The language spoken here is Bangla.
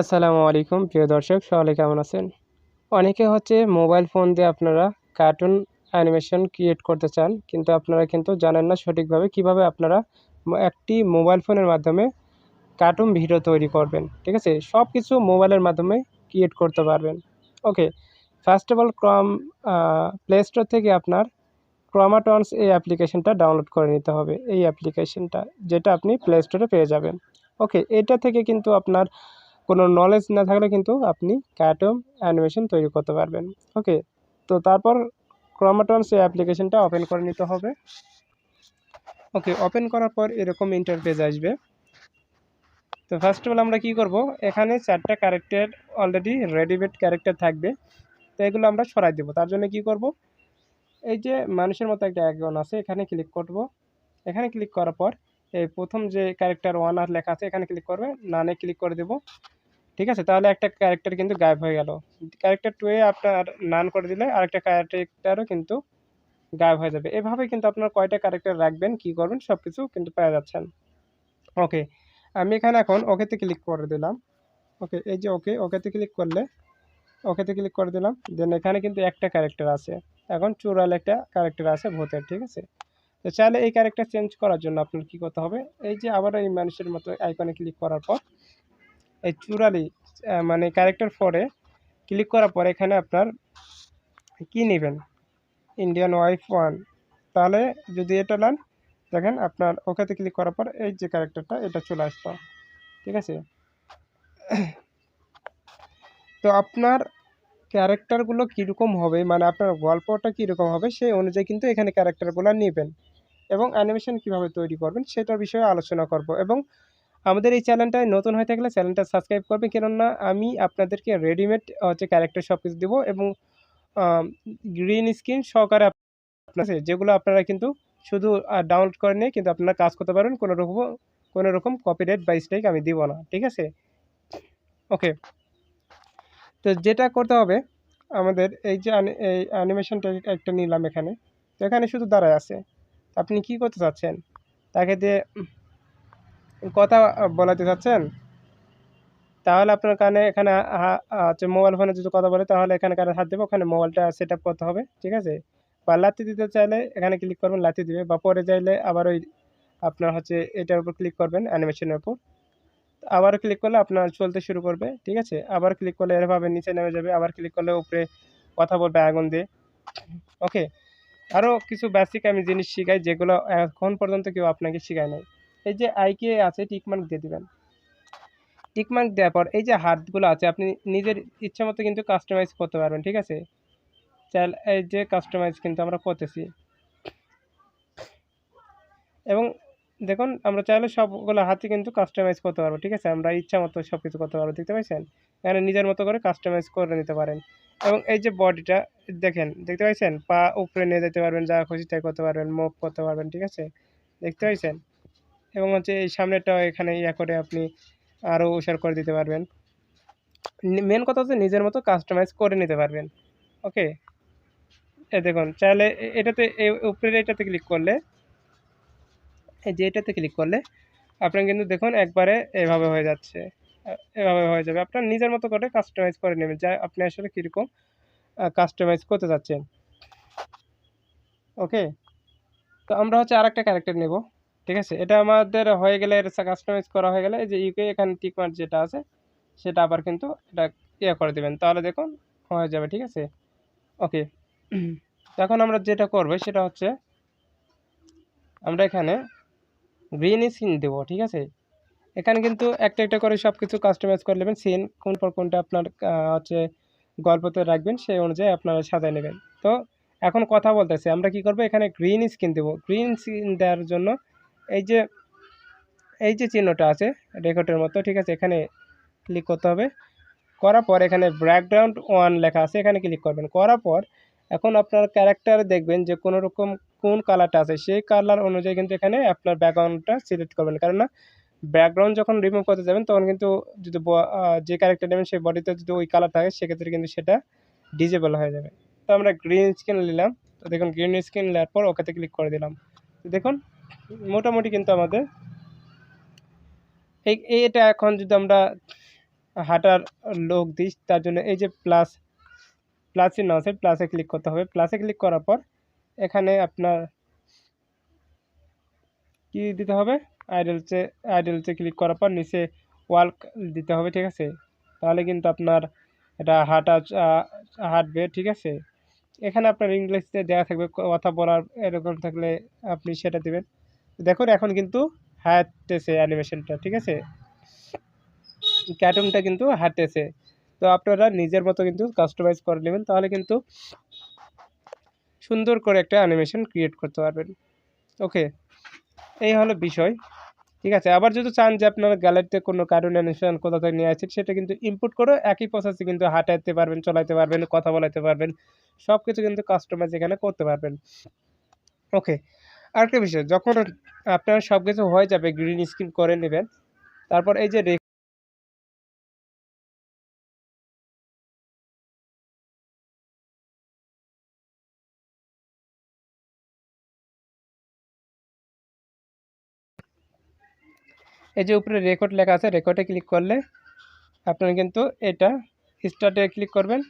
আসসালামু আলাইকুম, প্রিয় দর্শক সকলে কেমন আছেন? অনেকে হচ্ছে মোবাইল ফোন দিয়ে আপনারা কার্টুন অ্যানিমেশন ক্রিয়েট করতে চান, কিন্তু আপনারা কিন্তু জানেন না সঠিকভাবে কীভাবে আপনারা একটি মোবাইল ফোনের মাধ্যমে কার্টুন ভিডিও তৈরি করবেন, ঠিক আছে? সব কিছু মোবাইলের মাধ্যমে ক্রিয়েট করতে পারবেন। Okay first of all chrome play store থেকে আপনার ক্রোমাটনস এই অ্যাপ্লিকেশনটা ডাউনলোড করে নিতে হবে, এই অ্যাপ্লিকেশনটা যেটা আপনি প্লে স্টোরে পেয়ে যাবেন। ওকে এটা থেকে কিন্তু আপনার কোনো নলেজ না থাকলে কিন্তু আপনি কার্টুন অ্যানিমেশন তৈরি করতে পারবেন। ওকে তো তারপর ক্রোমাটনস এই অ্যাপ্লিকেশনটা ওপেন করে নিতে হবে। ওকে ওপেন করার পর এরকম ইন্টারফেস আসবে। তো ফার্স্ট অফ অল আমরা কি করব? এখানে চারটা ক্যারেক্টার অলরেডি রেডিমেড ক্যারেক্টার থাকবে। তো এগুলো আমরা সরাই দেবো। তার জন্য কি করব? এই যে মানুষের মতো একটা অ্যাকন আছে, এখানে ক্লিক করব। এখানে ক্লিক করার পর এই প্রথম যে ক্যারেক্টার ওয়ান আর লেখা আছে, এখানে ক্লিক করবে। নানে ক্লিক করে দেবো। ঠিক আছে? তাহলে একটা ক্যারেক্টার কিন্তু গায়েব হয়ে গেল। ক্যারেক্টার টুয়ে আপনার নান করে দিলে আরেকটা ক্যারেক্টারও কিন্তু গায়েব হয়ে যাবে। এভাবে কিন্তু আপনার কয়টা ক্যারেক্টার রাখবেন, কি করবেন সব কিছু কিন্তু পেয়ে যাচ্ছেন। ওকে আমি এখানে এখন ওকেতে ক্লিক করে দিলাম। ওকে এই যে ওকে ওকেতে ক্লিক করলে ওকেতে ক্লিক করে দিলাম। দেন এখানে কিন্তু একটা ক্যারেক্টার আছে। এখন চুরাল একটা ক্যারেক্টার আছে ভূতের, ঠিক আছে? তো চাইলে এই ক্যারেক্টার চেঞ্জ করার জন্য আপনার কি করতে হবে? এই যে আবার এই মানুষের মতো আইকনে ক্লিক করার পর এই চুরালি মানে ক্যারেক্টার ফোরে ক্লিক করার পর এখানে আপনার কি নেবেন? ইন্ডিয়ান ওয়াইফ ওয়ান তাহলে যদি এটা নেন, দেখেন আপনার ওকেতে ক্লিক করার পর এই যে ক্যারেক্টারটা এটা চলে আসতো ঠিক আছে? তো আপনার ক্যারেক্টারগুলো কীরকম হবে মানে আপনার গল্পটা কীরকম হবে, সেই অনুযায়ী কিন্তু এখানে ক্যারেক্টারগুলো নেবেন। এবং অ্যানিমেশন কীভাবে তৈরি করবেন, সেটার বিষয়ে আলোচনা করব। এবং আমাদের এই চ্যানেলটায় নতুন হয়ে থাকলে চ্যানেলটা সাবস্ক্রাইব করবে কেননা আমি আপনাদেরকে রেডিমেড হচ্ছে ক্যারেক্টার সব কিছু দেবো এবং গ্রিন স্ক্রিন সহকারে আপনার যেগুলো আপনারা কিন্তু শুধু ডাউনলোড করে নিয়ে কিন্তু আপনারা কাজ করতে পারবেন। কোনো রকম কোনো রকম কপিরাইট বা স্ট্রাইক আমি দিব না, ঠিক আছে? ওকে তো যেটা করতে হবে, আমাদের এই যে এই অ্যানিমেশনটা একটা নিলাম এখানে। তো এখানে শুধু দাঁড়ায় আছে। আপনি কি করতে চাচ্ছেন? তাকে দিয়ে কথা বলাতে চাচ্ছেন? তাহলে আপনার কানে এখানে হচ্ছে মোবাইল ফোনে যদি কথা বলে, তাহলে এখানে কানে হাত দেবে, ওখানে মোবাইলটা সেট আপ করতে হবে, ঠিক আছে? বা লাথি দিতে চাইলে এখানে ক্লিক করবেন, লাথি দিবে, বা পরে চাইলে আবার ওই আপনার হচ্ছে এটার উপর ক্লিক করবেন অ্যানিমেশনের উপর। আবার ক্লিক করলে আপনার চলতে শুরু করবে, ঠিক আছে? আবার ক্লিক করলে এরভাবে নিচে নেমে যাবে, আবার ক্লিক করলে উপরে কথা বলবে আগুন দিয়ে। ওকে আরও কিছু বেসিক আমি জিনিস শিখাই, যেগুলো এখন পর্যন্ত কেউ আপনাকে শেখায় নাই। এই যে আইকে আছে টিকমার্ক দিয়ে দিবেন। টিকমার্ক দেওয়ার পর এই যে হাতগুলো আছে, আপনি নিজের ইচ্ছা মতো কিন্তু কাস্টমাইজ করতে পারবেন, ঠিক আছে? চাইলে এই যে কাস্টমাইজ কিন্তু আমরা করতেছি। এবং দেখুন, আমরা চাইলে সবগুলো হাতে কিন্তু কাস্টমাইজ করতে পারব, ঠিক আছে? আমরা ইচ্ছা মতো সব কিছু করতে পারব, দেখতে পাচ্ছেন এখানে নিজের মতো করে কাস্টমাইজ করে নিতে পারেন। এবং এই যে বডিটা দেখেন, দেখতে পাচ্ছেন পা উপরে নিয়ে যেতে পারবেন, যা খুশি তাই করতে পারবেন মুভ করতে পারবেন, ঠিক আছে? দেখতে পাচ্ছেন এবং হচ্ছে এই সামনেটাও এখানে ইয়া করে আপনি আরও উসার করে দিতে পারবেন। মেন কথা হচ্ছে নিজের মতো কাস্টমাইজ করে নিতে পারবেন। ওকে এ দেখুন, চাইলে এটাতে উপরের এটাতে ক্লিক করলে, এই যে এটাতে ক্লিক করলে আপনার কিন্তু দেখুন একবারে এভাবে হয়ে যাচ্ছে। এভাবে হয়ে যাবে। আপনার নিজের মতো করে কাস্টমাইজ করে নেবেন। যা আপনি আসলে কীরকম কাস্টমাইজ করতে চাচ্ছেন। ওকে তো আমরা হচ্ছে আর একটা ক্যারেক্টার নেব। ঠিক আছে? এটা আমাদের হয়ে গেলে এটা কাস্টমাইজ করা হয়ে গেলে যে ইউকে এখানে টিকমার্ক যেটা আছে, সেটা আবার কিন্তু এটা ইয়ে করে দেবেন। তাহলে দেখুন, হয়ে যাবে, ঠিক আছে? ওকে এখন আমরা যেটা করব, সেটা হচ্ছে আমরা এখানে গ্রিন স্ক্রিন দেবো, ঠিক আছে? এখানে কিন্তু একটা একটা করে সব কিছু কাস্টমাইজ করে নেবেন। সিন কোন পর কোনটা আপনার হচ্ছে গল্পতে রাখবেন, সেই অনুযায়ী আপনারা সাজায় নেবেন। তো এখন কথা বলতেছে, আমরা কি করব? এখানে গ্রিন স্ক্রিন দেবো। গ্রিন স্ক্রিন দেওয়ার জন্য এই যে এই যে চিহ্নটা আছে, রেকর্ডের মতো, ঠিক আছে, এখানে ক্লিক করতে হবে। করার পর এখানে ব্যাকগ্রাউন্ড ওয়ান লেখা আছে, এখানে ক্লিক করবেন। করার পর এখন আপনার ক্যারেক্টার দেখবেন যে কোনো রকম কোন কালারটা আছে, সেই কালার অনুযায়ী কিন্তু এখানে আপনার ব্যাকগ্রাউন্ডটা সিলেক্ট করবেন। কারণ না ব্যাকগ্রাউন্ড যখন রিমুভ করতে যাবেন, তখন কিন্তু যদি যে ক্যারেক্টার নেবেন, সেই বডিতে যদি ওই কালার থাকে, সেক্ষেত্রে কিন্তু সেটা ডিজেবল হয়ে যাবে। তো আমরা গ্রিন স্ক্রিন নিলাম। তো দেখুন গ্রিন স্ক্রিন নেওয়ার পর ওকেতে ক্লিক করে দিলাম। দেখুন মোটামুটি কিন্তু আমাদের। এই এটা এখন যদি আমরা হাঁটার লোক দিই, তার জন্য এই যে প্লাস প্লাস চিহ্ন আছে প্লাসে ক্লিক করতে হবে। প্লাসে ক্লিক করার পর এখানে আপনার কি দিতে হবে? আইডেলসে আইডেলসে ক্লিক করার পর নিচে ওয়াল দিতে হবে, ঠিক আছে? তাহলে কিন্তু আপনার এটা হাঁটা হাঁটবে, ঠিক আছে? এখানে আপনার ইংলিশে দেওয়া থাকবে কথা বলার এরকম থাকলে আপনি সেটা দিবেন। দেখুন, এখন কিন্তু হাঁটতেছে অ্যানিমেশনটা ঠিক আছে? কার্টুনটা কিন্তু হাঁটতেছে তো আপনারা নিজের মতো কিন্তু কাস্টমাইজ করে নেবেন, তাহলে কিন্তু সুন্দর করে একটা অ্যানিমেশন ক্রিয়েট করতে পারবেন। ওকে এই হলো বিষয়। ঠিক আছে? আবার যদি চান যে আপনার গ্যালারিতে কোনো কার্টুন অ্যানিমেশন কোথা থেকে নিয়ে আসছেন, সেটা কিন্তু ইম্পোর্ট করে একই প্রসেসে কিন্তু হাঁটাতে পারবেন, চলাইতে পারবেন, কথা বলাতে পারবেন সব কিছু কিন্তু কাস্টমাইজ এখানে করতে পারবেন। ওকে আরেকটা বিষয়, যখন আপনার সব কিছু হয়ে যাবে গ্রিন স্ক্রিন করে নেবেন, তারপর এই যে এই যে উপরে রেকর্ড লেখা আছে রেকর্ডে ক্লিক করলে আপনারা কিন্তু এটা স্টার্টে ক্লিক করবেন।